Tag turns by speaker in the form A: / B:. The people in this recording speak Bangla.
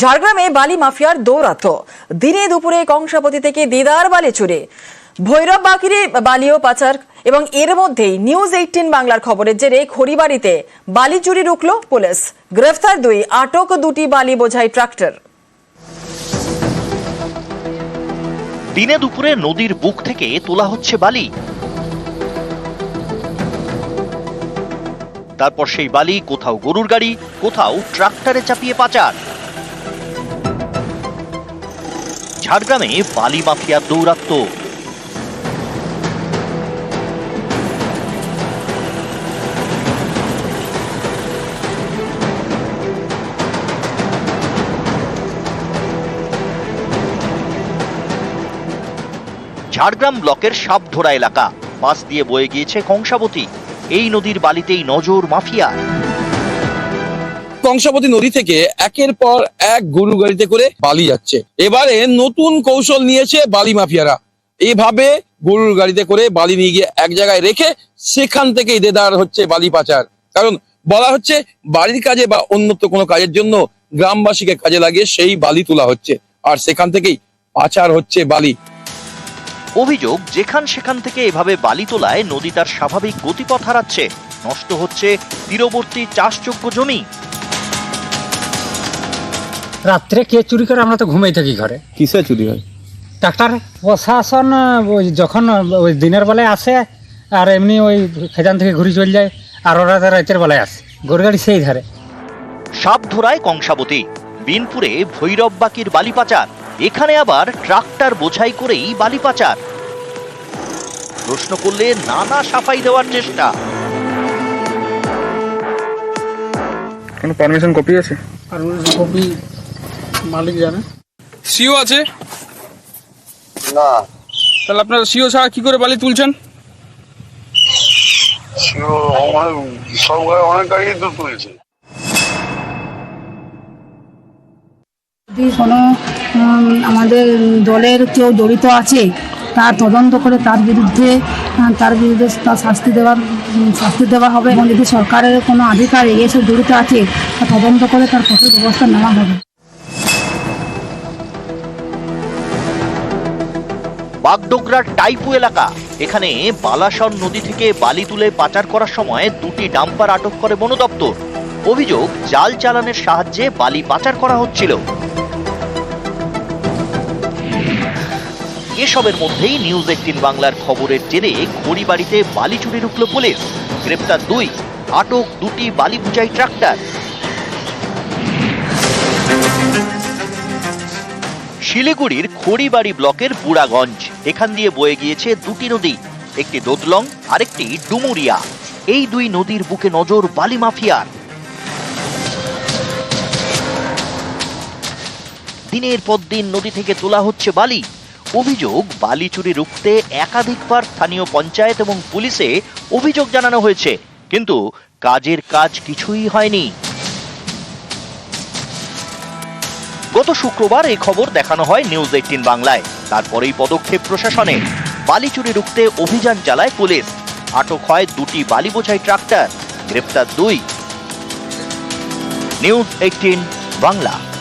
A: ঝাড়গ্রামে বালি মাফিয়ার দৌরাত্ম দিনে দুপুরে কংসাবতী থেকে দিদার বালি চুরি। ভৈরব বাকিরে বালিও পাচার এবং এর মধ্যেই নিউজ এইটিন বাংলার খবরের জেরে খড়িবাড়িতে বালি চুরি রুখল পুলিশ। গ্রেফতার দুই, আটক দুটি বালি বোঝাই ট্রাক্টর।
B: দিনে দুপুরে নদীর বুক থেকে তোলা হচ্ছে বালি। তারপর সেই বালি, কোথাও গরুর গাড়ি, কোথাও ট্রাক্টরে চাপিয়ে পাচার। ঝাড়গ্রামে বালি মাফিয়ার দৌরাত্ম। ঝাড়গ্রাম ব্লকের সাপধরা এলাকা। পাশ দিয়ে বয়ে গিয়েছে কংসাবতী। এই নদীর বালিতেই নজর মাফিয়ার।
C: কংসাবতী নদী থেকে একের পর এক গরু গাড়িতে করে বালি যাচ্ছে। এবারে নতুন কৌশল নিয়েছে বালি মাফিয়ারা। এভাবে গরুর গাড়িতে করে বালি নিয়ে গিয়ে এক জায়গায় রেখে সেখান থেকে দেদার হচ্ছে বালি পাচার। কারণ বলা হচ্ছে বাড়ির কাজে বা অন্যত্র কোনো কাজের জন্য গ্রামবাসীকে কাজে লাগিয়ে সেই বালি তোলা হচ্ছে। আর সেখান থেকেই পাচার হচ্ছে বালি।
B: অভিযোগ, যেখান সেখান থেকে এভাবে বালি তোলায় নদী তার স্বাভাবিক গতিপথ হারাচ্ছে। নষ্ট হচ্ছে তীরবর্তী চাষযোগ্য জমি।
D: রাত্রে কে চুরি করে আমরা তো ঘুমাই থাকি ঘরে।
E: কিসে চুরি হয়?
D: ডাক্তার প্রশাসন ওই যখন ওই দিনের বেলায় আসে আর এমনি ওই খেজান থেকে ঘুরে চলে যায় আর ওরা রাতের বেলায় আসে। গরু গাড়ি সেই ধারে।
B: সাপধরায় কংসাবতী বিনপুরে ভৈরব বাকির বালি পাচার এখানে আবার ট্রাক্টর বোঝাই করেই বালি পাচার প্রশ্ন করলে নানা সাফাই দেওয়ার চেষ্টা।
E: কোনো পারমিশন কপি আছে?
F: আর কপি মালিক জানে।
E: সিও আছে? না। তাহলে আপনার সিও ছাড়া কি করে বালি তুলছেন?
G: সব অনেক গাড়ি তো তুলছে।
H: যদি কোনো আমাদের দলের কেউ জড়িত আছে তার তদন্ত করে তার বিরুদ্ধে তার বিরুদ্ধে তার শাস্তি দেওয়ার শাস্তি দেওয়া হবে। এবং যদি সরকারের কোনো আধিকারিক এসব জড়িত আছে তা তদন্ত করে তার কঠোর ব্যবস্থা নেওয়া হবে।
B: বাগডোগরার টাইপু এলাকা। এখানে বালাসর নদী থেকে বালি তুলে পাচার করার সময় দুটি ডাম্পার আটক করে বন দপ্তর। অভিযোগ, জাল চালানের সাহায্যে বালি পাচার করা হচ্ছিল। এসবের মধ্যেই নিউজ এইটিন বাংলার খবরের জেরে খড়িবাড়িতে বালি চুরি রুখল পুলিশ। গ্রেপ্তার দুই, আটক দুটি বালি বুঝাই ট্রাক্টর। শিলিগুড়ির খড়িবাড়ি ব্লকের বুড়াগঞ্জ। এখান দিয়ে বয়ে গিয়েছে দুটি নদী, একটি দোদলং, আরেকটি ডুমুরিয়া। এই দুই নদীর বুকে নজর বালি মাফিয়ার। দিনের পর দিন নদী থেকে তোলা হচ্ছে বালি। অভিযোগ, বালি চুরি রুখতে একাধিকবার স্থানীয় পঞ্চায়েত এবং পুলিশে অভিযোগ জানানো হয়েছে। কিন্তু কাজের কাজ কিছুই হয়নি। গত শুক্রবার এই খবর দেখানো হয় নিউজ এইটিন বাংলায়। তারপরেই পদক্ষেপ প্রশাসনে। বালি চুরি রুখতে অভিযান চালায় পুলিশ। আটক হয় দুটি বালি বোঝাই ট্রাক্টর, গ্রেপ্তার দুই। News eighteen Bangla.